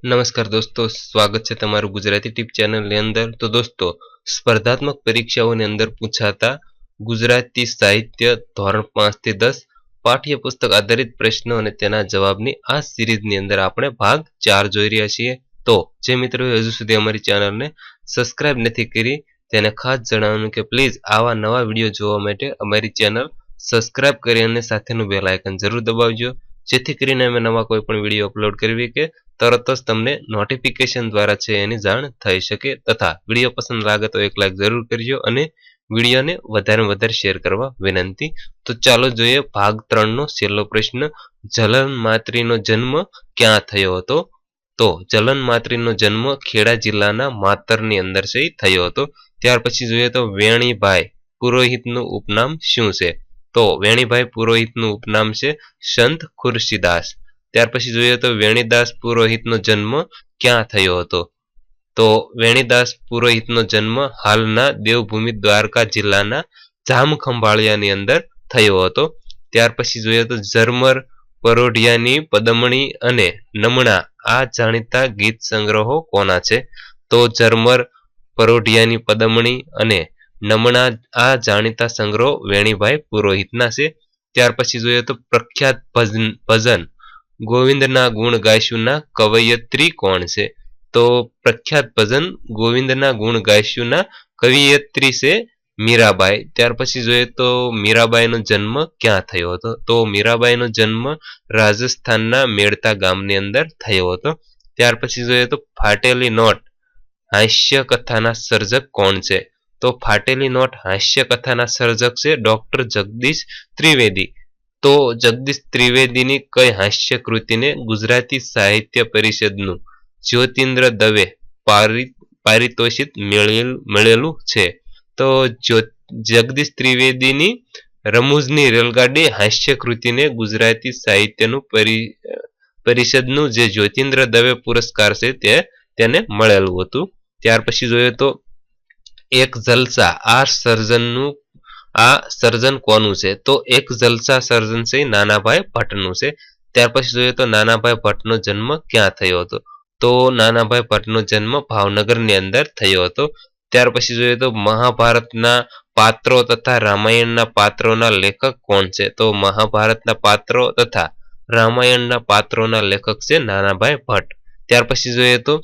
નમસ્કાર દોસ્તો, સ્વાગત છે તમારું ગુજરાતી ટીપ ચેનલની અંદર. તો દોસ્તો, સ્પર્ધાત્મક પરીક્ષાઓની અંદર પૂછાતા ગુજરાતી સાહિત્ય ધોરણ પાંચથી દસ પાઠ્યપુસ્તક આધારિત પ્રશ્નો અને તેના જવાબની આ સિરીઝની અંદર આપણે ભાગ ચાર જોઈ રહ્યા છીએ. તો, જે મિત્રોએ હજુ સુધી અમારી ચેનલને સબસ્ક્રાઇબ નથી કરી, તેને ખાસ જણાવવાનું કે પ્લીઝ આવા નવા વીડિયો જોવા માટે અમારી ચેનલ સબસ્ક્રાઇબ કરી અને સાથેનું બેલ આઇકન જરૂર દબાવજો. જેથી કરીને અમે નવા કોઈ પણ વીડિયો અપલોડ કરવી કે તરત જ તમને નોટિફિકેશન દ્વારા છે એની જાણ થઈ શકે તથા વીડિયો પસંદ લાગે તો એક લાઈક જરૂર કરજો અને વિડીયોને વધારે વધારે શેર કરવા વિનંતી. તો ચાલો જોઈએ ભાગ ત્રણનો છેલ્લો પ્રશ્ન, જલન માત્રીનો જન્મ ક્યાં થયો હતો? તો જલન માત્રીનો જન્મ ખેડા જિલ્લાના માતરની અંદર છે થયો હતો. ત્યાર પછી જોઈએ તો વેણીભાઈ પુરોહિતનું ઉપનામ શું છે? તો વેણીભાઈ પુરોહિતનું ઉપનામ છે, સંત ખુરશીદાસ. ત્યાર પછી જોઈએ તો વેણીદાસ પુરોહિતનો જન્મ ક્યાં થયો હતો? તો વેણીદાસ પુરોહિતનો જન્મ હાલના દેવભૂમિ દ્વારકા જિલ્લાના જામખંભાળિયાની અંદર થયો હતો. ત્યાર પછી જોઈએ તો ઝરમર, પરોઢિયાની પદમણી અને નમણા આ જાણીતા ગીત સંગ્રહો કોના છે? તો ઝરમર, પરોઢિયાની પદમણી અને નમણા આ જાણીતા સંગ્રહો વેણીભાઈ પુરોહિતના છે. ત્યાર પછી જોઈએ તો પ્રખ્યાત ભજન ગોવિંદના ગુણ ગાયશુના કવયત્રી કોણ છે? તો પ્રખ્યાત ભજન ગોવિંદના ગુણ ગાયશુના કવિયત્રી છે મીરાબાઈ. ત્યાર પછી જોઈએ તો મીરાબાઈનો જન્મ ક્યાં થયો હતો? તો મીરાબાઈનો જન્મ રાજસ્થાનના મેળતા ગામની અંદર થયો હતો. ત્યાર પછી જોઈએ તો ફાટેલી નોટ હાસ્ય કથાના સર્જક કોણ છે? તો ફાટેલી નોટ હાસ્ય કથાના સર્જક છે ડોક્ટર જગદીશ ત્રિવેદી. તો જગદીશ ત્રિવેદીની કઈ હાસ્ય કૃતિને ગુજરાતી સાહિત્ય પરિષદનું જ્યોતિન્દ્ર દવે પારિતોષિત મળેલું છે. તો જગદીશ ત્રિવેદીની રમૂજની રેલગાડી હાસ્ય કૃતિને ગુજરાતી સાહિત્યનું પરિષદનું જે જ્યોતિન્દ્ર દવે પુરસ્કાર છે તે તેને મળેલું હતું. ત્યાર પછી જોઈએ તો એક જલસા, આ સર્જનનું આ સર્જન કોનું છે? તો એક જલસા સર્જન છે, નાનાભાઈ ભટ્ટનું છે. ત્યાર પછી જોઈએ તો નાનાભાઈ ભટ્ટનો જન્મ ક્યાં થયો હતો? તો નાનાભાઈ ભટ્ટનો જન્મ ભાવનગરની અંદર થયો હતો. ત્યાર પછી જોઈએ તો મહાભારતના પાત્રો તથા રામાયણના પાત્રોના લેખક કોણ છે? તો મહાભારતના પાત્રો તથા રામાયણના પાત્રોના લેખક છે નાનાભાઈ ભટ્ટ. ત્યાર પછી જોઈએ તો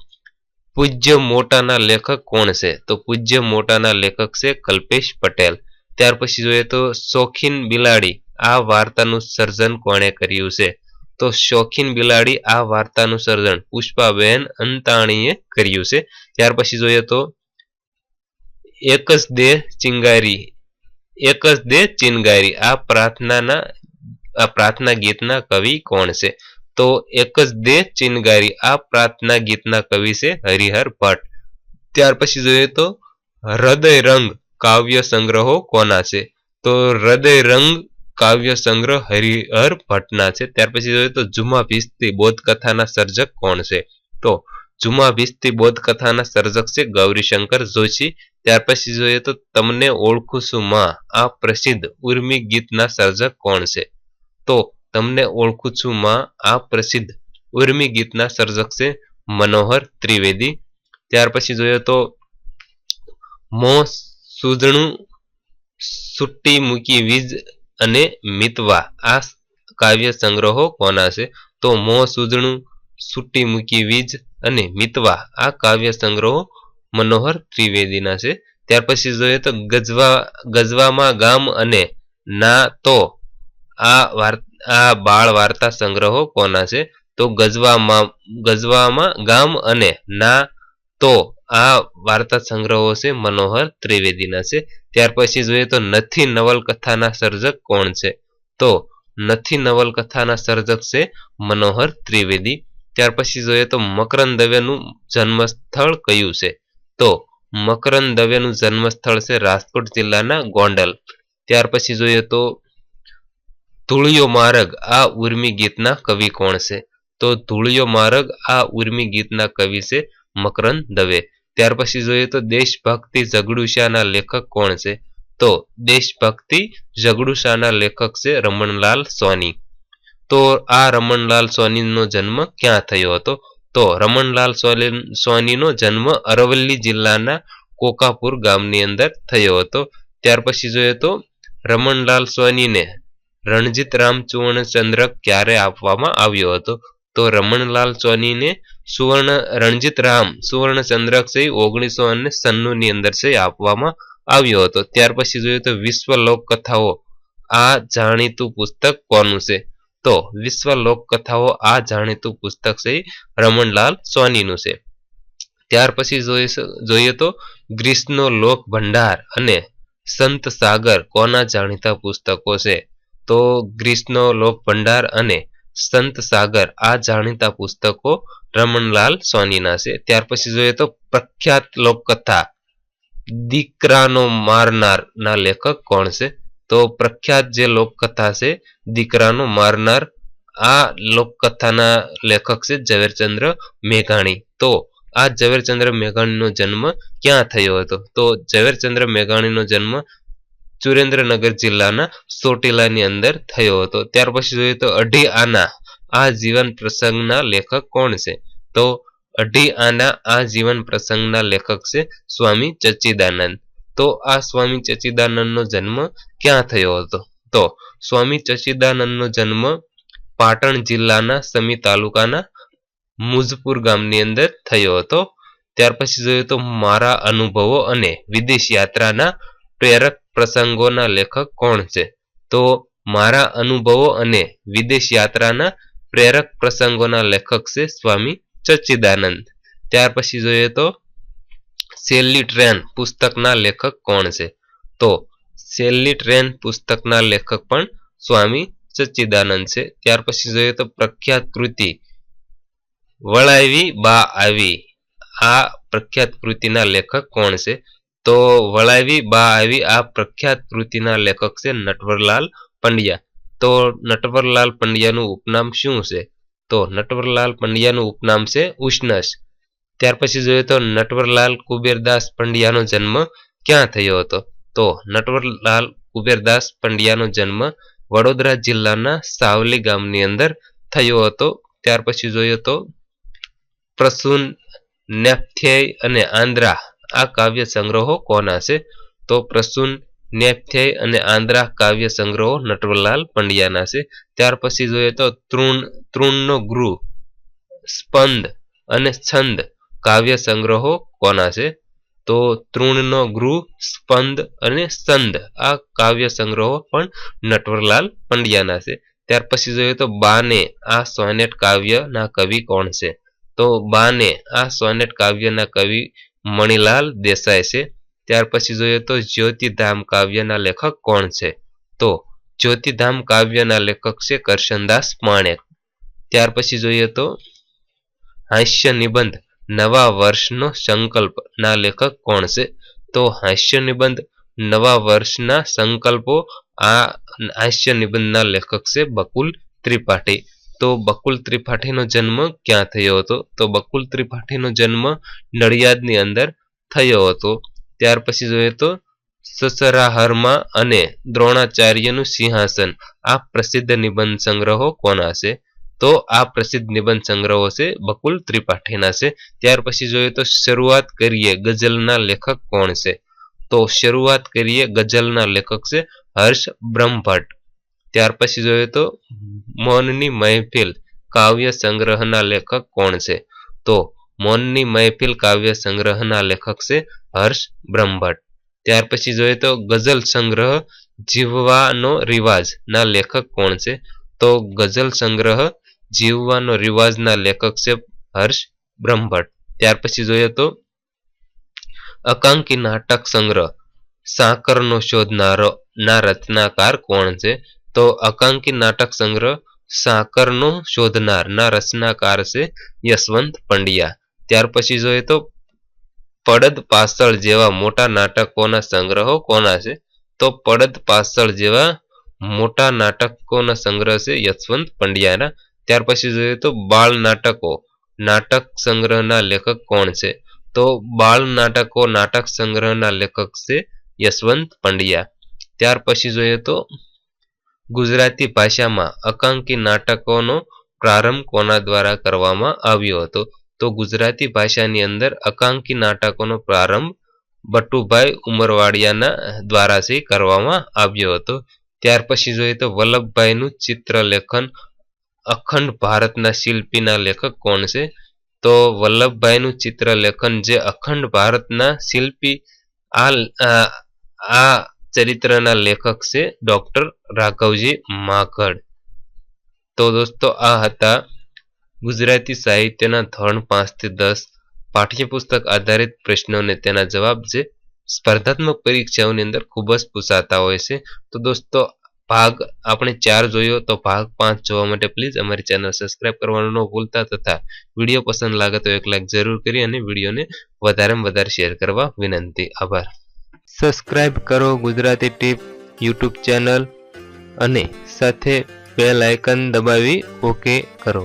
પૂજ્ય મોટાના લેખક કોણ છે? તો પૂજ્ય મોટાના લેખક છે કલ્પેશ પટેલ. ત્યાર પછી જોઈએ તો શોખીન બિલાડી, આ વાર્તાનું સર્જન કોણે કર્યું છે? તો શોખીન બિલાડી, આ વાર્તાનું સર્જન પુષ્પાબેન અંતાણીએ કર્યું છે. ત્યાર પછી જોઈએ તો એક જ દે ચિંગારી, એક જ દે ચિનગારી, આ પ્રાર્થનાના, આ પ્રાર્થના ગીતના કવિ કોણ છે? તો એક જ દે ચિનગારી, આ પ્રાર્થના ગીતના કવિ છે હરિહર ભટ્ટ. ત્યાર પછી જોઈએ તો હૃદય રંગ કાવ્ય સંગ્રહો કોના છે? તો હૃદય કાવ્ય સંગ્રહ હરિહર ભટ્ટના છે. ત્યાર પછી જોઈએ તો જુમા ભીસ્તી બોધકથાના સર્જક કોણ છે? તો જુમા ભીસ્તી બોધકથાના સર્જક છે ગૌરીશંકર જોશી. ત્યાર પછી જોઈએ તો તમને ઓળખું છું માં. આ પ્રસિદ્ધ ઉર્મી ગીતના સર્જક કોણ છે? તો તમને ઓળખું છું માં. આ પ્રસિદ્ધ ઉર્મી ગીતના સર્જક છે મનોહર ત્રિવેદી. ત્યાર પછી જોઈએ તો મો સુધણું સુટ્ટી મૂકી વીજ અને મિતવા. આ કાવ્ય સંગ્રહો કોના છે? તો મો સુધણું સુટ્ટી મૂકી વીજ અને મિતવા. આ કાવ્ય સંગ્રહો મનોહર ત્રિવેદીના છે. ત્યાર પછી જોઈએ તો ગજવા, ગજવામાં ગામ અને ના તો આ આ બાળ વાર્તા સંગ્રહો કોના છે? તો ગજવામાં ગજવામાં ગામ અને ના તો આ વાર્તા સંગ્રહો છે મનોહર ત્રિવેદીના છે. ત્યાર પછી જોઈએ તો નથી નવલકથાના સર્જક કોણ છે? તો નથી નવલકથાના સર્જક છે મનોહર ત્રિવેદી. ત્યાર પછી જોઈએ તો મકરંદ દવેનું જન્મસ્થળ કયું છે? તો મકરંદ દવેનું જન્મસ્થળ છે રાજકોટ જિલ્લાના ગોંડલ. ત્યાર પછી જોઈએ તો ધૂળિયો માર્ગ આ ઉર્મી ગીતના કવિ કોણ છે? તો ધૂળિયો માર્ગ આ ઉર્મી ગીતના કવિ છે મકરંદ દવે. ત્યાર પછી જોઈએ તો દેશભક્તિ ઝઘડુશાના લેખક કોણ છે? તો દેશભક્તિ ઝઘડુશાના લેખક છે રમણલાલ સોની. તો આ રમણલાલ સોનીનો જન્મ ક્યાં થયો હતો? તો રમણલાલ સોનીનો જન્મ અરવલ્લી જિલ્લાના કોકાપુર ગામની અંદર થયો હતો. ત્યાર પછી જોઈએ તો રમણલાલ સોનીને રણજીત રામ ચુવર્ણચંદ્રક ક્યારે આપવામાં આવ્યો હતો? તો રમણલાલ સોનીને સુવર્ણ રણજીત રામ સુવર્ણચંદ્રક છે ઓગણીસો અને સન્નું ની અંદર છે આપવામાં આવ્યો હતો. ત્યાર પછી જોઈએ તો વિશ્વ લોકકથાઓ આ જાણીતું પુસ્તક કોનું છે? તો વિશ્વ લોકકથાઓ આ જાણીતું પુસ્તક છે રમણલાલ સોનીનું છે. ત્યાર પછી જોઈએ તો ગ્રીસનો લોક ભંડાર અને સંત સાગર કોના જાણીતા પુસ્તકો છે? તો ગ્રીસનો લોક ભંડાર અને સંત સાગર, આ જાણીતા પુસ્તકો રમણલાલ સોનીના છે. ત્યાર પછી જોઈએ તો પ્રખ્યાત લોકકથા, દીકરાનો મારનાર ના લેખક કોણ છે? તો પ્રખ્યાત જે લોકકથા છે, દીકરાનો મારનાર, આ લોકકથાના લેખક છે ઝવેરચંદ્ર મેઘાણી. તો આ ઝવેરચંદ્ર મેઘાણીનો જન્મ ક્યાં થયો હતો? તો ઝવેરચંદ્ર મેઘાણીનો જન્મ સુરેન્દ્રનગર જિલ્લાના ચોટીલાની અંદર થયો હતો. ત્યાર પછી જોઈએ તો અઢી આના, આ જીવન પ્રસંગના લેખક કોણ છે? તો અઢી આના, આ જીવન પ્રસંગના લેખક છે સ્વામી ચચિદાનંદ. તો આ સ્વામી ચચિદાનંદનો જન્મ ક્યાં થયો હતો? તો સ્વામી ચચિદાનંદનો જન્મ પાટણ જિલ્લાના સમી તાલુકાના મુજપુર ગામની અંદર થયો હતો. ત્યાર પછી જોઈએ તો મારા અનુભવો અને વિદેશ યાત્રાના પ્રેરક પ્રસંગોના લેખક કોણ છે? તો મારા અનુભવો અને વિદેશ યાત્રાના પ્રેરક પ્રસંગોના લેખક છે સ્વામી સચ્ચિદાનંદ. ત્યાર પછી જોઈએ તો સેલ્લી ટ્રેન પુસ્તકના લેખક કોણ છે? તો સેલ્લી ટ્રેન પુસ્તકના લેખક પણ સ્વામી સચ્ચિદાનંદ છે. ત્યાર પછી જોઈએ તો પ્રખ્યાત કૃતિ વળાવી બા આવી. આ પ્રખ્યાત કૃતિના લેખક કોણ છે? તો વળાવી, બા આવી, આ પ્રખ્યાત કૃતિના લેખક છે નટવરલાલ પંડ્યા. તો નટવરલાલ પંડ્યાનું ઉપનામ શું છે? તો નટવરલાલ પંડ્યાનું ઉપનામ છે ઉષ્ણસ. ત્યાર પછી જોઈએ તો નટવરલાલ કુબેરદાસ પંડ્યાનો જન્મ ક્યાં થયો હતો? તો નટવરલાલ કુબેરદાસ પંડ્યાનો જન્મ વડોદરા જિલ્લાના સાવલી ગામની અંદર થયો હતો. ત્યાર પછી જોઈએ તો પ્રસૂન નેપથ્યેય અને આંદ્રા આ કાવ્ય સંગ્રહો કોના છે? તો પ્રસૂન નેપથ્યેય અને આંદ્રા કાવ્ય સંગ્રહો નટવરલાલ પંડ્યાના છે. ત્યાર પછી જોઈએ તો તૃણ, તૃણનો ગૃહ, સ્પંદ અને છંદ કાવ્ય સંગ્રહો કોના છે? તો તૃણનો ગૃહ, સ્પંદ અને સંદ આ કાવ્ય સંગ્રહો પણ નટવરલાલ પંડ્યાના છે. ત્યાર પછી જોઈએ તો બાને આ સોનેટ કાવ્યના કવિ કોણ છે? તો બાને આ સોનેટ કાવ્યના કવિ મણિલાલ દેસાઈ છે. ત્યાર પછી જોઈએ તો જ્યોતિધામ કાવ્યના લેખક કોણ છે? તો જ્યોતિધામ કાવ્યના લેખક છે કરશનદાસ માણેક. ત્યાર પછી જોઈએ તો હાસ્ય નિબંધ નવા વર્ષનો સંકલ્પ ના લેખક કોણ છે? તો હાસ્ય નિબંધ નવા વર્ષના સંકલ્પો આ હાસ્ય નિબંધના લેખક છે બકુલ ત્રિપાઠી. તો બકુલ ત્રિપાઠીનો જન્મ ક્યાં થયો હતો? તો બકુલ ત્રિપાઠીનો જન્મ નડિયાદની અંદર થયો હતો. ત્યાર પછી જોઈએ તો સસરાહરમાં અને દ્રોણાચાર્યનું સિંહાસન. આ પ્રસિદ્ધ નિબંધ સંગ્રહો કોના છે? તો આ પ્રસિદ્ધ નિબંધ સંગ્રહો છે બકુલ ત્રિપાઠીના છે. ત્યાર પછી જોઈએ તો શરૂઆત કરીએ ગઝલના લેખક કોણ છે? તો શરૂઆત કરીએ ગઝલના લેખક છે હર્ષ બ્રહ્મભટ્ટ. ત્યાર પછી જોઈએ તો, મૌનની મહેફિલ કાવ્ય સંગ્રહના લેખક કોણ છે? તો મૌનની મહેફિલ કાવ્ય સંગ્રહના લેખક છે હર્ષ બ્રહ્મભટ્ટ. ત્યાર પછી જોઈએ તો ગઝલ સંગ્રહ જીવવાનો રિવાજ ના લેખક કોણ છે? તો ગઝલ સંગ્રહ જીવવાનો રિવાજના લેખક છે હર્ષ બ્રહ્મભટ્ટ. ત્યાર પછી જોઈએ તો અકાંકી નાટક સંગ્રહ સાકરનો શોધનારો ના રચનાકાર કોણ છે? તો અકાંકી નાટક સંગ્રહ સાકરનો શોધનાર રચનાકાર છે યશવંત પંડ્યા. ત્યાર પછી જોઈએ તો પડદ પાસળ જેવા મોટા નાટકોના સંગ્રહો કોના છે? તો પડદ પાસળ જેવા મોટા નાટકોના સંગ્રહ છે યશવંત પંડ્યાના. ત્યાર પછી જોઈએ તો બાળ નાટકો. નાટક સંગ્રહના લેખક કોણ છે? તો બાળ નાટકો નાટક સંગ્રહના લેખક છે યશવંત પંડ્યા. ત્યાર પછી જોઈએ તો ગુજરાતી ભાષામાં અકાંકી નાટકોનો પ્રારંભ કોના દ્વારા કરવામાં આવ્યો હતો? તો ગુજરાતી ભાષાની અંદર અકાંકી નાટકોનો પ્રારંભ બટુભાઈ ઉમરવાડિયાના દ્વારાથી કરવામાં આવ્યો હતો. ત્યાર પછી જોઈએ તો વલ્લભભાઈનું ચિત્રલેખન અખંડ ભારતના શિલ્પીના લેખક કોણ છે? તો વલ્લભભાઈનું ચિત્રલેખન જે અખંડ ભારતના શિલ્પી આ આ ચરિત્રના લેખક છે ડોક્ટર રાઘવજી માકડ. તો દોસ્તો, આ હતા ગુજરાતી સાહિત્યના ધોરણ પાંચથી દસ પાઠ્યપુસ્તક આધારિત પ્રશ્નોને તેના જવાબ જે સ્પર્ધાત્મક પરીક્ષાઓની અંદર ખૂબ જ પૂછાતા હોય છે. તો દોસ્તો, ભાગ આપણે ચાર જોયો તો ભાગ પાંચ જોવા માટે પ્લીઝ અમારી ચેનલ સબસ્ક્રાઇબ કરવાનું ન ભૂલતા તથા વીડિયો પસંદ લાગે તો એક લાઈક જરૂર કરી અને વિડીયોને વધારેમાં વધારે શેર કરવા વિનંતી. આભાર. સબસ્ક્રાઇબ કરો ગુજરાતી ટીપ યુટ્યુબ ચેનલ અને સાથે બેલ આઇકન દબાવી ઓકે કરો.